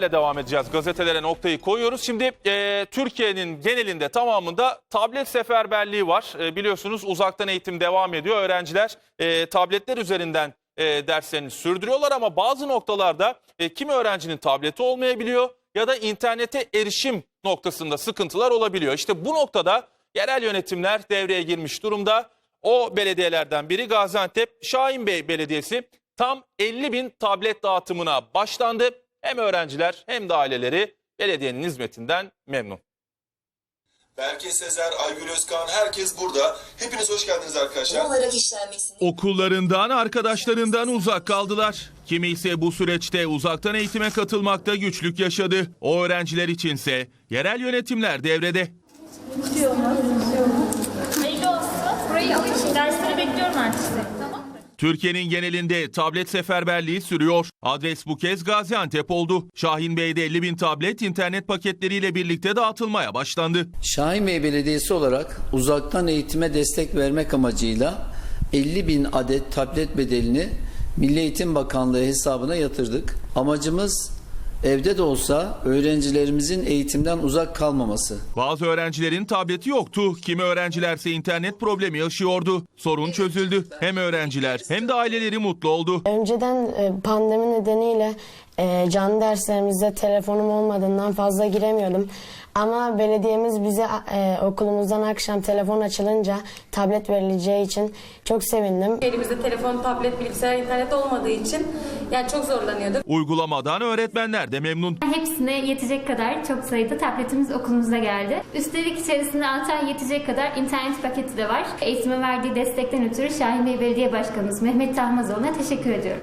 ile devam edeceğiz. Gazetelere noktayı koyuyoruz. Şimdi e, Türkiye'nin genelinde tamamında tablet seferberliği var. E, biliyorsunuz uzaktan eğitim devam ediyor. Öğrenciler e, tabletler üzerinden e, derslerini sürdürüyorlar ama bazı noktalarda e, kimi öğrencinin tableti olmayabiliyor ya da internete erişim noktasında sıkıntılar olabiliyor. İşte bu noktada yerel yönetimler devreye girmiş durumda. O belediyelerden biri Gaziantep Şahinbey Belediyesi tam 50 bin tablet dağıtımına başlandı. Hem öğrenciler hem de aileleri belediyenin hizmetinden memnun. Berke Sezer, Aygül Özkan herkes burada. Hepiniz hoş geldiniz arkadaşlar. olarak işlenmesini Okullarından, arkadaşlarından uzak kaldılar. Kimi ise bu süreçte uzaktan eğitime katılmakta güçlük yaşadı. O öğrenciler içinse yerel yönetimler devrede. Hayırlı olsun. Burayı alayım. Dersleri bekliyorum artık. Tamam? Türkiye'nin genelinde tablet seferberliği sürüyor. Adres bu kez Gaziantep oldu. Şahin Bey'de 50 bin tablet internet paketleriyle birlikte dağıtılmaya başlandı. Şahin Bey Belediyesi olarak uzaktan eğitime destek vermek amacıyla 50 bin adet tablet bedelini Milli Eğitim Bakanlığı hesabına yatırdık. Amacımız evde de olsa öğrencilerimizin eğitimden uzak kalmaması. Bazı öğrencilerin tableti yoktu. Kimi öğrencilerse internet problemi yaşıyordu. Sorun çözüldü. Hem öğrenciler hem de aileleri mutlu oldu. Önceden e, pandemi nedeniyle e, canlı derslerimizde telefonum olmadığından fazla giremiyordum. Ama belediyemiz bize e, okulumuzdan akşam telefon açılınca tablet verileceği için çok sevindim. Elimizde telefon, tablet, bilgisayar, internet olmadığı için yani çok zorlanıyorduk. Uygulamadan öğretmenler de memnun. Hepsine yetecek kadar çok sayıda tabletimiz okulumuza geldi. Üstelik içerisinde 6 ay yetecek kadar internet paketi de var. Eğitime verdiği destekten ötürü Şahin Bey Belediye Başkanımız Mehmet Tahmazoğlu'na teşekkür ediyorum.